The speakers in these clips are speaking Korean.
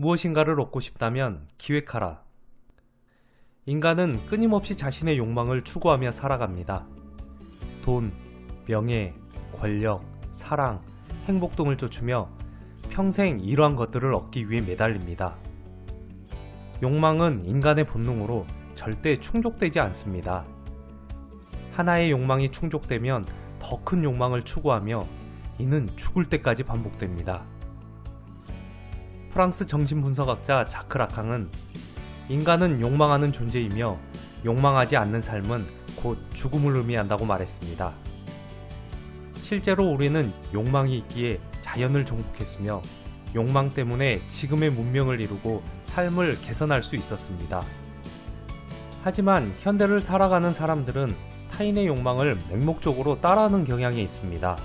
무엇인가를 얻고 싶다면 기획하라. 인간은 끊임없이 자신의 욕망을 추구하며 살아갑니다. 돈, 명예, 권력, 사랑, 행복 등을 쫓으며 평생 이러한 것들을 얻기 위해 매달립니다. 욕망은 인간의 본능으로 절대 충족되지 않습니다. 하나의 욕망이 충족되면 더 큰 욕망을 추구하며 이는 죽을 때까지 반복됩니다. 프랑스 정신분석학자 자크 라캉은 인간은 욕망하는 존재이며 욕망하지 않는 삶은 곧 죽음을 의미한다고 말했습니다. 실제로 우리는 욕망이 있기에 자연을 정복했으며 욕망 때문에 지금의 문명을 이루고 삶을 개선할 수 있었습니다. 하지만 현대를 살아가는 사람들은 타인의 욕망을 맹목적으로 따라하는 경향이 있습니다.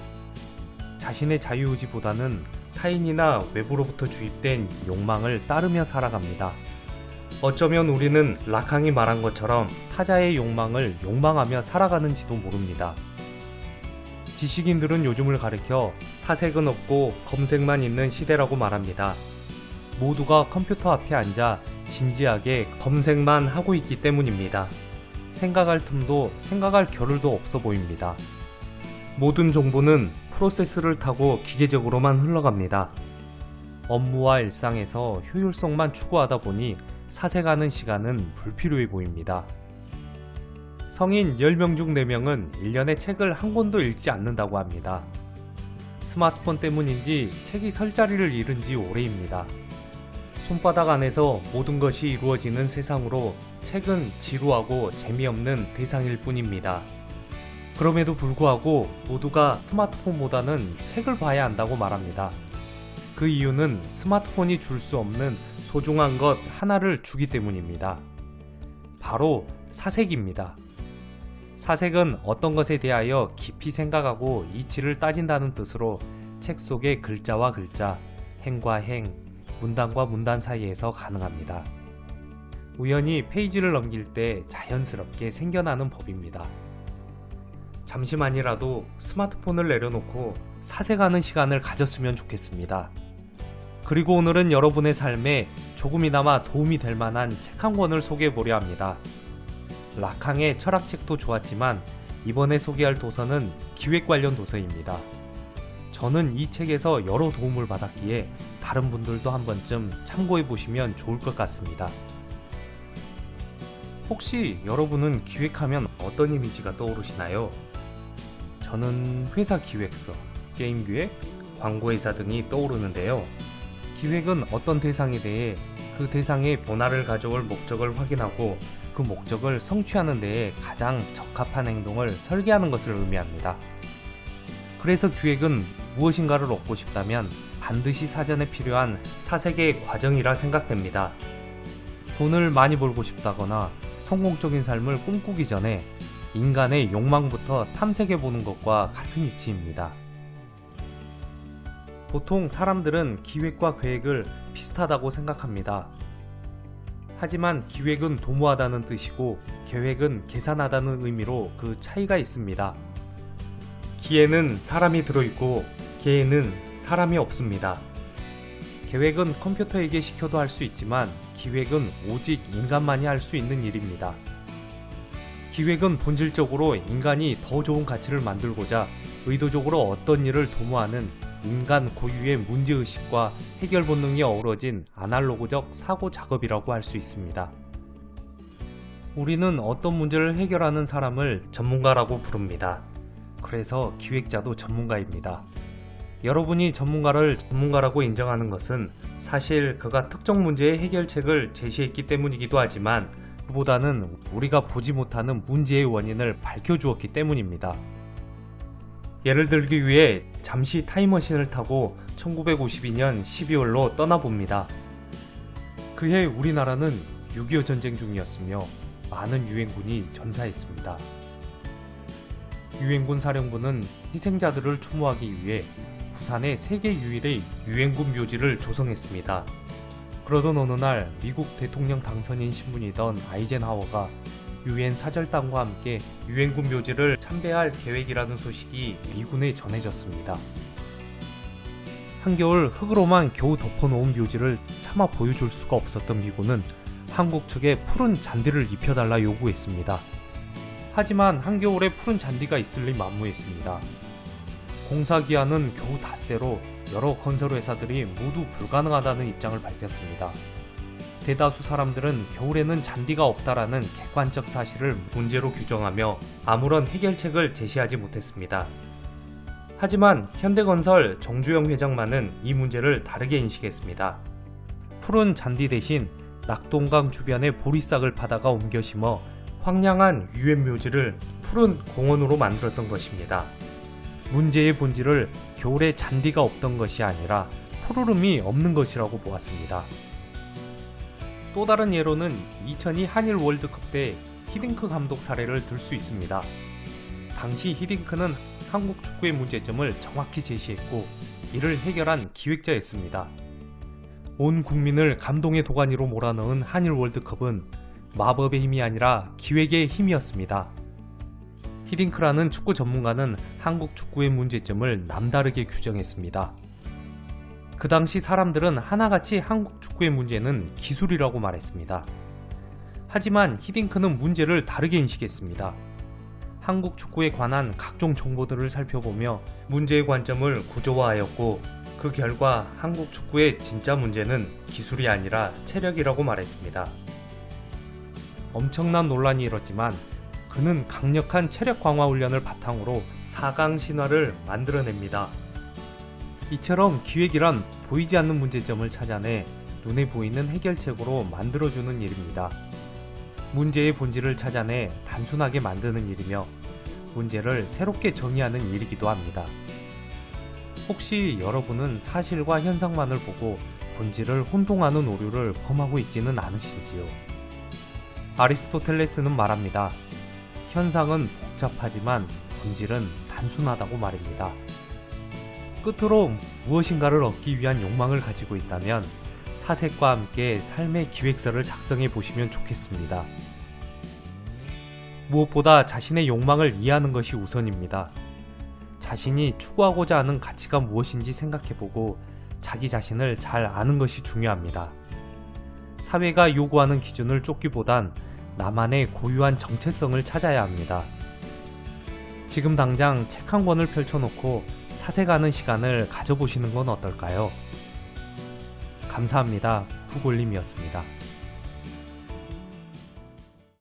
자신의 자유의지보다는 타인이나 외부로부터 주입된 욕망을 따르며 살아갑니다. 어쩌면 우리는 라캉이 말한 것처럼 타자의 욕망을 욕망하며 살아가는지도 모릅니다. 지식인들은 요즘을 가리켜 사색은 없고 검색만 있는 시대라고 말합니다. 모두가 컴퓨터 앞에 앉아 진지하게 검색만 하고 있기 때문입니다. 생각할 틈도 생각할 겨를도 없어 보입니다. 모든 정보는 프로세스를 타고 기계적으로만 흘러갑니다. 업무와 일상에서 효율성만 추구하다 보니 사색하는 시간은 불필요해 보입니다. 성인 10명 중 4명은 1년에 책을 한 권도 읽지 않는다고 합니다. 스마트폰 때문인지 책이 설 자리를 잃은 지 오래입니다. 손바닥 안에서 모든 것이 이루어지는 세상으로 책은 지루하고 재미없는 대상일 뿐입니다. 그럼에도 불구하고 모두가 스마트폰보다는 책을 봐야 한다고 말합니다. 그 이유는 스마트폰이 줄 수 없는 소중한 것 하나를 주기 때문입니다. 바로 사색입니다. 사색은 어떤 것에 대하여 깊이 생각하고 이치를 따진다는 뜻으로 책 속의 글자와 글자, 행과 행, 문단과 문단 사이에서 가능합니다. 우연히 페이지를 넘길 때 자연스럽게 생겨나는 법입니다. 잠시만이라도 스마트폰을 내려놓고 사색하는 시간을 가졌으면 좋겠습니다. 그리고 오늘은 여러분의 삶에 조금이나마 도움이 될 만한 책 한 권을 소개해 보려 합니다. 라캉의 철학책도 좋았지만 이번에 소개할 도서는 기획 관련 도서입니다. 저는 이 책에서 여러 도움을 받았기에 다른 분들도 한 번쯤 참고해 보시면 좋을 것 같습니다. 혹시 여러분은 기획하면 어떤 이미지가 떠오르시나요? 저는 회사 기획서, 게임 기획, 광고회사 등이 떠오르는데요. 기획은 어떤 대상에 대해 그 대상의 변화를 가져올 목적을 확인하고 그 목적을 성취하는 데에 가장 적합한 행동을 설계하는 것을 의미합니다. 그래서 기획은 무엇인가를 얻고 싶다면 반드시 사전에 필요한 사색의 과정이라 생각됩니다. 돈을 많이 벌고 싶다거나 성공적인 삶을 꿈꾸기 전에 인간의 욕망부터 탐색해 보는 것과 같은 이치입니다. 보통 사람들은 기획과 계획을 비슷하다고 생각합니다. 하지만 기획은 도모하다는 뜻이고 계획은 계산하다는 의미로 그 차이가 있습니다. 기에는 사람이 들어있고 계에는 사람이 없습니다. 계획은 컴퓨터에게 시켜도 할 수 있지만 기획은 오직 인간만이 할 수 있는 일입니다. 기획은 본질적으로 인간이 더 좋은 가치를 만들고자 의도적으로 어떤 일을 도모하는 인간 고유의 문제의식과 해결 본능이 어우러진 아날로그적 사고 작업이라고 할 수 있습니다. 우리는 어떤 문제를 해결하는 사람을 전문가라고 부릅니다. 그래서 기획자도 전문가입니다. 여러분이 전문가를 전문가라고 인정하는 것은 사실 그가 특정 문제의 해결책을 제시했기 때문이기도 하지만 그 보다는 우리가 보지 못하는 문제의 원인을 밝혀주었기 때문입니다. 예를 들기 위해 잠시 타임머신을 타고 1952년 12월로 떠나봅니다. 그해 우리나라는 6.25 전쟁 중이었으며 많은 유엔군이 전사했습니다. 유엔군 사령부는 희생자들을 추모하기 위해 부산에 세계 유일의 유엔군 묘지를 조성했습니다. 그러던 어느 날 미국 대통령 당선인 신분이던 아이젠하워가 유엔 사절단과 함께 유엔군 묘지를 참배할 계획이라는 소식이 미군에 전해졌습니다. 한겨울 흙으로만 겨우 덮어놓은 묘지를 차마 보여줄 수가 없었던 미군은 한국 측에 푸른 잔디를 입혀달라 요구했습니다. 하지만 한겨울에 푸른 잔디가 있을 리 만무했습니다. 공사 기한은 겨우 닷새로 여러 건설 회사들이 모두 불가능하다는 입장을 밝혔습니다. 대다수 사람들은 겨울에는 잔디가 없다라는 객관적 사실을 문제로 규정하며 아무런 해결책을 제시하지 못했습니다. 하지만 현대건설 정주영 회장만은 이 문제를 다르게 인식했습니다. 푸른 잔디 대신 낙동강 주변에 보리싹을 파다가 옮겨 심어 황량한 유엔 묘지를 푸른 공원으로 만들었던 것입니다. 문제의 본질을 겨울에 잔디가 없던 것이 아니라 푸르름이 없는 것이라고 보았습니다. 또 다른 예로는 2002 한일 월드컵 때 히딩크 감독 사례를 들 수 있습니다. 당시 히딩크는 한국 축구의 문제점을 정확히 제시했고 이를 해결한 기획자였습니다. 온 국민을 감동의 도가니로 몰아넣은 한일 월드컵은 마법의 힘이 아니라 기획의 힘이었습니다. 히딩크라는 축구 전문가는 한국 축구의 문제점을 남다르게 규정했습니다. 그 당시 사람들은 하나같이 한국 축구의 문제는 기술이라고 말했습니다. 하지만 히딩크는 문제를 다르게 인식했습니다. 한국 축구에 관한 각종 정보들을 살펴보며 문제의 관점을 구조화하였고 그 결과 한국 축구의 진짜 문제는 기술이 아니라 체력이라고 말했습니다. 엄청난 논란이 일었지만 그는 강력한 체력 강화 훈련을 바탕으로 4강 신화를 만들어냅니다. 이처럼 기획이란 보이지 않는 문제점을 찾아내 눈에 보이는 해결책으로 만들어주는 일입니다. 문제의 본질을 찾아내 단순하게 만드는 일이며 문제를 새롭게 정의하는 일이기도 합니다. 혹시 여러분은 사실과 현상만을 보고 본질을 혼동하는 오류를 범하고 있지는 않으신지요? 아리스토텔레스는 말합니다. 현상은 복잡하지만 본질은 단순하다고 말입니다. 끝으로 무엇인가를 얻기 위한 욕망을 가지고 있다면 사색과 함께 삶의 기획서를 작성해 보시면 좋겠습니다. 무엇보다 자신의 욕망을 이해하는 것이 우선입니다. 자신이 추구하고자 하는 가치가 무엇인지 생각해 보고 자기 자신을 잘 아는 것이 중요합니다. 사회가 요구하는 기준을 쫓기보단 나만의 고유한 정체성을 찾아야 합니다. 지금 당장 책 한 권을 펼쳐놓고 사색하는 시간을 가져보시는 건 어떨까요? 감사합니다. 후골님이었습니다.